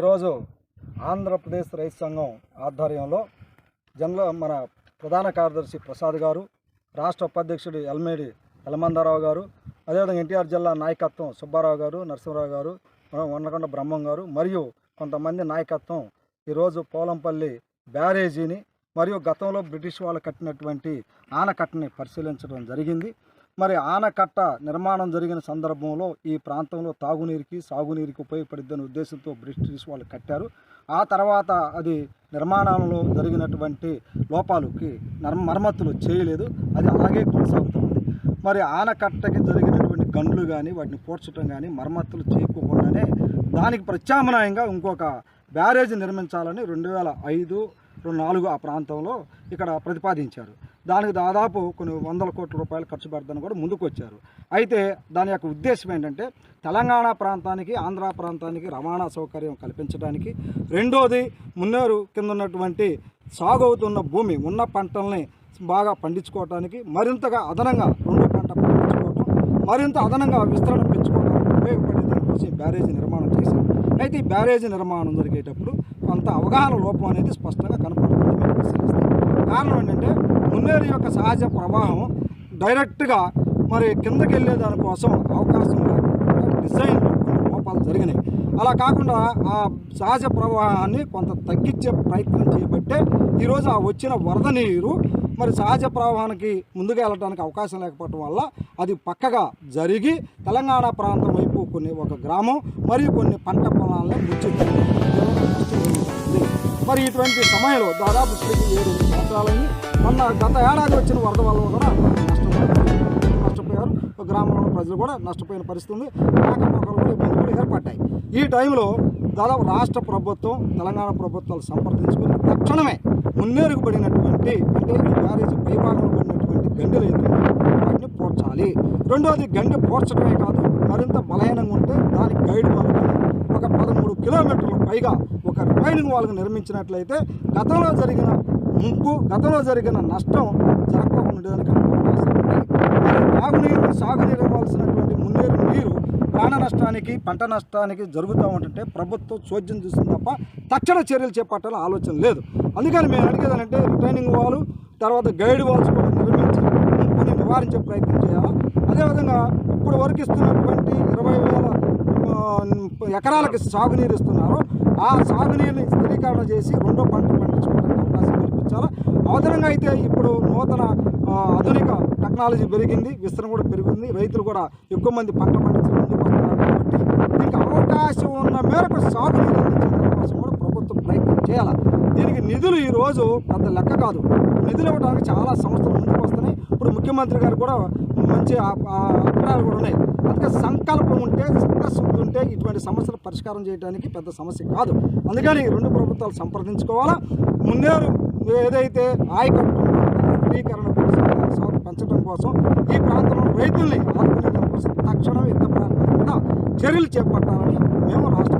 ఈరోజు ఆంధ్రప్రదేశ్ రైతు సంఘం ఆధ్వర్యంలో జనరల్ మన ప్రధాన కార్యదర్శి ప్రసాద్ గారు రాష్ట్ర ఉపాధ్యక్షుడు ఎల్మేడి ఎలమందారావు గారు అదేవిధంగా ఎన్టీఆర్ జిల్లా నాయకత్వం సుబ్బారావు గారు నరసింహరావు గారు వండకొండ బ్రహ్మం గారు మరియు కొంతమంది నాయకత్వం ఈరోజు పోలంపల్లి బ్యారేజీని మరియు గతంలో బ్రిటిష్ వాళ్ళు కట్టినటువంటి ఆనకట్టని పరిశీలించడం జరిగింది. మరి ఆనకట్ట నిర్మాణం జరిగిన సందర్భంలో ఈ ప్రాంతంలో తాగునీరుకి సాగునీరుకి ఉపయోగపడిద్దనే ఉద్దేశంతో బ్రిటిష్ వాళ్ళు కట్టారు. ఆ తర్వాత అది నిర్మాణంలో జరిగినటువంటి లోపాలకి నర్- మరమ్మతులు చేయలేదు. అది అలాగే కొనసాగుతుంది. మరి ఆనకట్టకి జరిగినటువంటి గండ్లు కానీ వాటిని పూడ్చడం కానీ మరమ్మతులు చేయకోకుండానే దానికి ప్రత్యామ్నాయంగా ఇంకొక బ్యారేజ్ నిర్మించాలని రెండు వేల ఐదు నాలుగు ఆ ప్రాంతంలో ఇక్కడ ప్రతిపాదించారు. దానికి దాదాపు కొన్ని వందల కోట్ల రూపాయలు ఖర్చు పెడతాను కూడా ముందుకు వచ్చారు అయితే దాని యొక్క ఉద్దేశం ఏంటంటే తెలంగాణ ప్రాంతానికి ఆంధ్ర ప్రాంతానికి రవాణా సౌకర్యం కల్పించడానికి రెండోది మున్నేరు కింద ఉన్నటువంటి సాగు అవుతున్న భూమి ఉన్న పంటల్ని బాగా పండించుకోవడానికి మరింతగా అదనంగా రెండు పంట పండించుకోవడం మరింత అదనంగా విస్తరణ పెంచుకోవడానికి ఉపయోగపడే దానికోసం బ్యారేజీ నిర్మాణం చేశారు. అయితే ఈ బ్యారేజీ నిర్మాణం జరిగేటప్పుడు కొంత అవగాహన లోపం అనేది స్పష్టంగా కనపడుతుంది మేము పరిశీలిస్తే కారణం ఏంటంటే మున్నేరు యొక్క సహజ ప్రవాహం డైరెక్ట్గా మరి కిందకి వెళ్ళే దానికోసం అవకాశం డిజైన్ లోపాలు జరిగినాయి. అలా కాకుండా ఆ సహజ ప్రవాహాన్ని కొంత తగ్గించే ప్రయత్నం చేయబట్టే ఈరోజు ఆ వచ్చిన వరద నీరు మరి సహజ ప్రవాహానికి ముందుగా వెళ్ళడానికి అవకాశం లేకపోవడం వల్ల అది పక్కగా జరిగి తెలంగాణ ప్రాంతం వైపు కొన్ని ఒక గ్రామం మరియు కొన్ని పంట పొలాలను ముచ్చింది మరి ఇటువంటి సమయంలో దాదాపు ఇప్పటికి ఏడు సంవత్సరాలని మొన్న గత ఏడాది వచ్చిన వరద వల్ల కూడా నష్టపోయారు. నష్టపోయారు. ఒక గ్రామంలో ప్రజలు కూడా నష్టపోయిన పరిస్థితి ఉంది కూడా ఇబ్బంది కూడా ఏర్పడ్డాయి. ఈ టైంలో దాదాపు రాష్ట్ర ప్రభుత్వం తెలంగాణ ప్రభుత్వాలు సంప్రదించుకుని తక్షణమే మున్నేరుగుబడినటువంటి అంటే ఈ బ్యారేజ్ పైభాగంలో పడినటువంటి గండెలు అయితే వాటిని పోడ్చాలి. రెండోది గండె పోడ్చడమే కాదు మరింత బలహీనంగా ఉంటే దానికి గైడ్ వాళ్ళు ఒక పదమూడు కిలోమీటర్ల పైగా ఒక రిమైనింగ్ నిర్మించినట్లయితే గతంలో జరిగిన ముప్పు గతంలో జరిగిన నష్టం జరగకుండా ఉండేదానికి అవకాశం ఉంది. తాగునీరు సాగునీరు ఇవ్వాల్సినటువంటి మున్నేరు నీరు ప్రాణ నష్టానికి పంట నష్టానికి జరుగుతూ ఉంటుంటే ప్రభుత్వం చోద్యం చూస్తుంది తప్ప తక్షణ చర్యలు చేపట్టాలని ఆలోచన లేదు. అందుకని మేము అడిగేదానంటే రిటైనింగ్ వాల్ తర్వాత గైడ్ వాల్స్ కూడా నిర్మించి ముప్పుని నివారించే ప్రయత్నం చేయాలి? అదేవిధంగా ఇప్పుడు వరకు ఇస్తున్నటువంటి ఇరవై వేల ఎకరాలకి సాగునీరు ఇస్తున్నారు. ఆ సాగునీరుని స్థిరీకరణ చేసి రెండో పంట పండించుకోవడానికి అవకాశం కల్పించాలా? అవసరంగా అయితే ఇప్పుడు నూతన ఆధునిక టెక్నాలజీ పెరిగింది విస్తరణ కూడా పెరిగింది. రైతులు కూడా ఎక్కువ మంది పంట పండించి ముందుకు వస్తున్నారు కాబట్టి దీనికి అవకాశం ఉన్న మేరకు సాగునీరు అందించే దానికోసం కూడా ప్రభుత్వం ప్రయత్నం చేయాలి? దీనికి నిధులు ఈరోజు పెద్ద లెక్క కాదు. నిధులు ఇవ్వడానికి చాలా సంస్థలు ముందుకు వస్తున్నాయి. ఇప్పుడు ముఖ్యమంత్రి గారు కూడా మంచి అభిప్రాయాలు కూడా ఉన్నాయి. అందుకే సంకల్పం ఉంటే చిత్తశుద్ధి ఉంటే ఇటువంటి సమస్యలు పరిష్కారం చేయడానికి పెద్ద సమస్య కాదు. అందుకని రెండు ప్రభుత్వాలు సంప్రదించుకోవాలా. ముందేరు ఏదైతే ఆయకట్టు ఉందో కోసం సాగు పెంచడం కోసం ఈ ప్రాంతంలో రైతుల్ని ఆదుకునే కోసం తక్షణం యుద్ధ ప్రాంతం మీద చర్యలు చేపట్టాలని మేము రాష్ట్ర